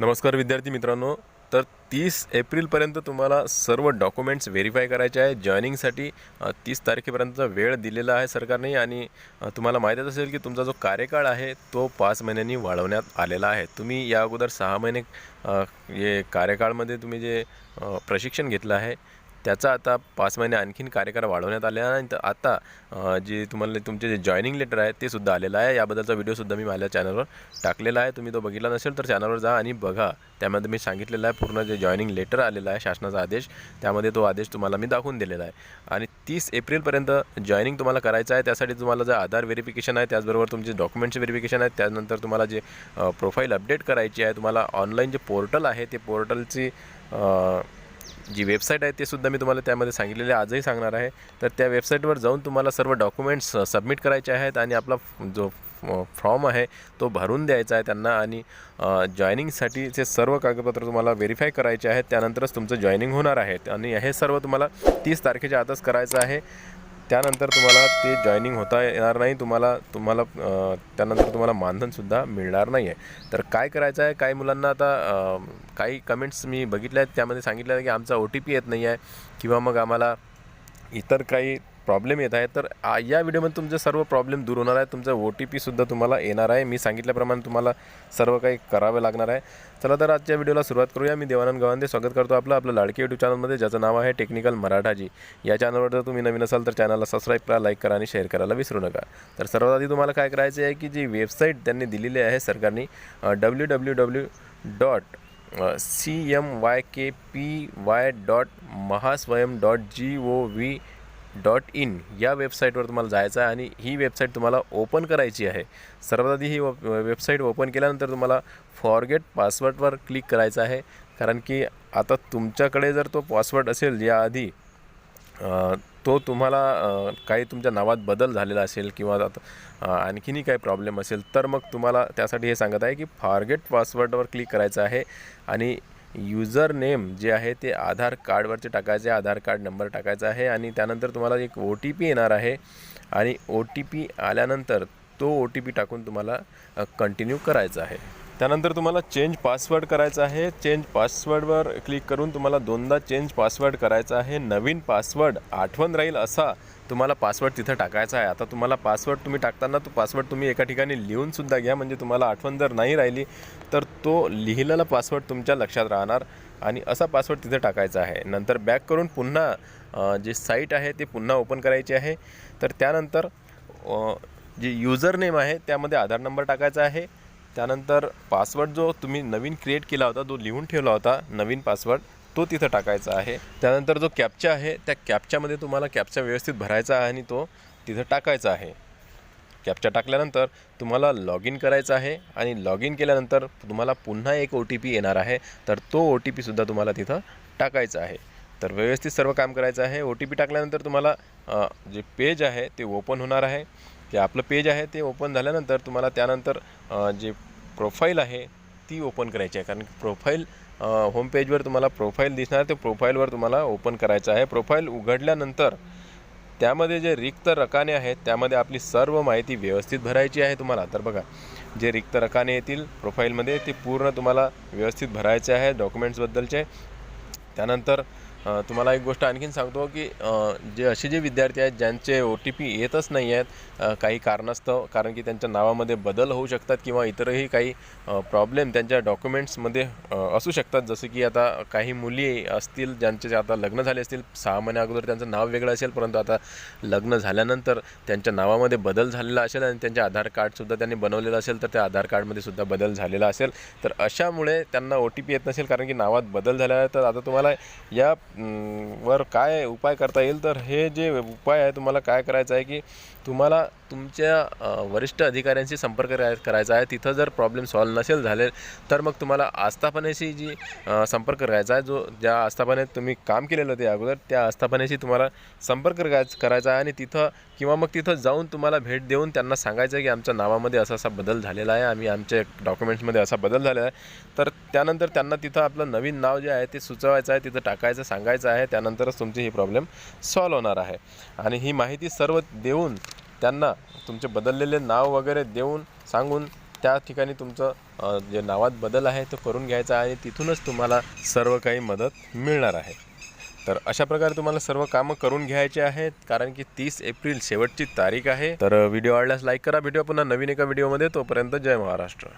नमस्कार विद्यार्थी मित्रांनो. तर तीस एप्रिलपर्यंत तुम्हाला सर्व डॉक्युमेंट्स व्हेरीफाय करायचे आहे. जॉईनिंगसाठी तीस तारखेपर्यंतचा वेळ दिलेला आहे सरकारने आणि तुम्हाला माहीतच असेल की तुमचा जो कार्यकाळ आहे तो पाच महिन्यांनी वाढवण्यात आलेला आहे. तुम्ही या अगोदर सहा महिने हे कार्यकाळमध्ये तुम्ही जे प्रशिक्षण घेतलं आहे त्याचा आता पाच महिने आणखीन कार्यकाळ वाढवण्यात आले आहे आणि आता जे तुम्हाला तुमचे जे जॉईनिंग लेटर आहे ते सुद्धा आलेलं आहे. याबद्दलचा व्हिडिओसुद्धा मी माझ्या चॅनलवर टाकलेला आहे. तुम्ही तो बघितला नसेल तर चॅनलवर जा आणि बघा. त्यामध्ये मी सांगितलेलं आहे पूर्ण जे जॉईनिंग लेटर आलेलं आहे शासनाचा आदेश. त्यामध्ये तो आदेश तुम्हाला मी दाखवून दिलेला आहे. आणि तीस एप्रिलपर्यंत जॉईनिंग तुम्हाला करायचं आहे. त्यासाठी तुम्हाला जे आधार व्हेरिफिकेशन आहे त्याचबरोबर तुमचे डॉक्युमेंट्स व्हेरिफिकेशन आहे. त्यानंतर तुम्हाला जे प्रोफाईल अपडेट करायची आहे तुम्हाला ऑनलाईन जे पोर्टल आहे ते पोर्टलची जी वेबसाईट आहे ते सुद्धा मी तुम्हाला त्यामध्ये सांगितलेले आजही सांगणार आहे. तर त्या वेबसाईटवर जाऊन तुम्हाला सर्व डॉक्युमेंट्स सबमिट करायचे आहेत आणि आपला जो फॉर्म आहे तो भरून द्यायचा आहे त्यांना आणि जॉईनिंगसाठीचे सर्व कागदपत्र तुम्हाला व्हेरीफाय करायचे आहेत त्यानंतरच तुमचं जॉईनिंग होणार आहे. आणि हे सर्व तुम्हाला तीस तारखेच्या आतच करायचं आहे. त्यानंतर तुम्हाला ते जॉईनिंग होता येणार नाही तुम्हाला तुम्हाला त्यानंतर तुम्हाला मानधनसुद्धा मिळणार नाही आहे तर काय करायचं आहे काही मुलांना आता काही कमेंट्स मी बघितल्या आहेत त्यामध्ये सांगितलं आहे की आमचा ओ टी पी येत नाही आहे किंवा मग आम्हाला इतर काही प्रॉब्लेम येत आहे. तर या व्हिडिओमध्ये तुमचे सर्व प्रॉब्लेम दूर होणार आहे तुमचा ओ टी पीसुद्धा तुम्हाला येणार आहे. मी सांगितल्याप्रमाणे तुम्हाला सर्व काही करावं लागणार आहे. चला तर आजच्या व्हिडिओला सुरुवात करूया. मी देवानंद गवांदे स्वागत करतो आपलं. आपलं लाडके यूट्यूब चॅनलमध्ये ज्याचं नाव आहे टेक्निकल मराठाजी. या चॅनलवर जर तुम्ही नवीन असाल तर चॅनलला सबस्क्राईब करा लाईक करा आणि शेअर करायला विसरू नका. तर सर्वात आधी तुम्हाला काय करायचं आहे की जी वेबसाईट त्यांनी दिलेली आहे सरकारने W W W dot C M Y K P Y dot Mahaswayam dot G O V dot in या वेबसाईटवर तुम्हाला जायचं आहे आणि ही वेबसाईट तुम्हाला ओपन करायची आहे. सर्वात आधी ही वेबसाईट ओपन केल्यानंतर तुम्हाला फॉरगेट पासवर्डवर क्लिक करायचं आहे. कारण की आता तुमच्याकडे जर तो पासवर्ड असेल याआधी तो तुम्हाला काही तुमच्या नावात बदल झालेला असेल किंवा आता आणखीनही काही प्रॉब्लेम असेल तर मग तुम्हाला त्यासाठी हे सांगत आहे की फॉरगेट पासवर्डवर क्लिक करायचं आहे. आणि युजर नेम जे आहे ते आधार कार्डवरचे टाकायचे आधार कार्ड नंबर टाकायचा आहे आणि त्यानंतर तुम्हाला एक ओ टी पी येणार आहे आणि ओ टी पी आल्यानंतर तो ओ टी पी टाकून तुम्हाला कंटिन्यू करायचा आहे. त्यानंतर तुम्हाला चेंज पासवर्ड करायचा आहे. चेंज पासवर्डवर क्लिक करून तुम्हाला दोनदा चेंज पासवर्ड करायचा आहे. नवीन पासवर्ड आठवण राहील असा तुम्हाला पासवर्ड तिथं टाकायचा आहे. आता तुम्हाला पासवर्ड तुम्ही टाकताना तो पासवर्ड तुम्ही एका ठिकाणी लिहूनसुद्धा घ्या. म्हणजे तुम्हाला आठवण जर नाही राहिली तर तो लिहिलेला पासवर्ड तुमच्या लक्षात राहणार आणि असा पासवर्ड तिथे टाकायचा आहे. नंतर बॅक करून पुन्हा जे साईट आहे ते पुन्हा ओपन करायची आहे. तर त्यानंतर जे युजर नेम आहे त्यामध्ये आधार नंबर टाकायचा आहे. त्यानंतर पासवर्ड जो तुम्ही नवीन क्रिएट केला होता जो लिहून ठेवला होता नवीन पासवर्ड तो तिथं टाकायचा आहे. त्यानंतर जो कॅपचा आहे त्या कॅपच्यामध्ये तुम्हाला कॅपचा व्यवस्थित भरायचा आहे आणि तो तिथं टाकायचा आहे. कॅपचा टाकल्यानंतर तुम्हाला लॉग इन करायचं आहे आणि लॉग इन केल्यानंतर तुम्हाला पुन्हा एक ओ टी पी येणार आहे. तर तो ओ टी पीसुद्धा तुम्हाला तिथं टाकायचा आहे. तर व्यवस्थित सर्व काम करायचं आहे. ओ टी पी टाकल्यानंतर तुम्हाला जे पेज आहे ते ओपन होणार आहे. जे आपलं पेज आहे ते ओपन झाल्यानंतर तुम्हाला त्यानंतर जे प्रोफाईल आहे ती ओपन करायची आहे. कारण प्रोफाईल होम पेजवर तुम्हाला प्रोफाईल दिसणार ते प्रोफाईलवर तुम्हाला ओपन करायचं आहे. प्रोफाईल उघडल्यानंतर त्यामध्ये जे रिक्त रकाने आहेत त्यामध्ये आपली सर्व माहिती व्यवस्थित भरायची आहे तुम्हाला. तर बघा जे रिक्त रकाने येतील प्रोफाईलमध्ये ते पूर्ण तुम्हाला व्यवस्थित भरायचे आहे डॉक्युमेंट्सबद्दलचे. त्यानंतर तुम्हाला एक गोष्ट आणखीन सांगतो की जे असे जे विद्यार्थी आहेत ज्यांचे ओ टी पी येतच नाही आहेत काही कारणास्तव कारण की त्यांच्या नावामध्ये बदल होऊ शकतात किंवा इतरही काही प्रॉब्लेम त्यांच्या डॉक्युमेंट्समध्ये असू शकतात. जसं की आता काही मुली असतील ज्यांचे आता लग्न झाले असतील सहा महिन्या अगोदर त्यांचं नाव वेगळं असेल परंतु आता लग्न झाल्यानंतर त्यांच्या नावामध्ये बदल झालेला असेल आणि त्यांचे आधार कार्डसुद्धा त्यांनी बनवलेलं असेल तर त्या आधार कार्डमध्ये सुद्धा बदल झालेला असेल. तर अशामुळे त्यांना ओ टी पी येत नसेल कारण की नावात बदल झाला तर आता तुम्हाला या वर काय उपाय करता येईल? तर हे जे उपाय आहे तुम्हाला काय करायचं आहे की तुम्हाला तुमच्या वरिष्ठ अधिकाऱ्यांशी संपर्क कराय- करायचा आहे तिथं जर प्रॉब्लेम सॉल्व नसेल झाले तर मग तुम्हाला आस्थापनेशी जी संपर्क करायचा आहे जो ज्या आस्थापनेत तुम्ही काम केलेलं होते अगोदर त्या आस्थापनेशी तुम्हाला संपर्क करायचा आहे आणि तिथं किंवा मग तिथं जाऊन तुम्हाला भेट देऊन त्यांना सांगायचं आहे की आमच्या नावामध्ये असा असा बदल झालेला आहे आम्ही आमच्या डॉक्युमेंट्समध्ये असा बदल झालेला आहे. तर त्यानंतर त्यांना तिथं आपलं नवीन नाव जे आहे ते सुचवायचं आहे तिथं टाकायचं सांगायचं आहे त्यानंतरच तुमची ही प्रॉब्लेम सॉल्व होणार आहे. आणि ही माहिती सर्व देऊन त्यांना तुमचे बदललेले नाव वगैरे देऊन सांगून त्या ठिकाणी तुमचं जे नावात बदल आहे तो करून घ्यायचा आहे आणि तिथूनच तुम्हाला सर्व काही मदत मिळणार आहे. तर अशा प्रकारे तुम्हाला सर्व कामं करून घ्यायचे आहेत कारण की तीस एप्रिल शेवटची तारीख आहे. तर व्हिडिओ आवडल्यास लाईक करा. भेटूया पुन्हा नवीन एका व्हिडिओमध्ये तोपर्यंत जय महाराष्ट्र.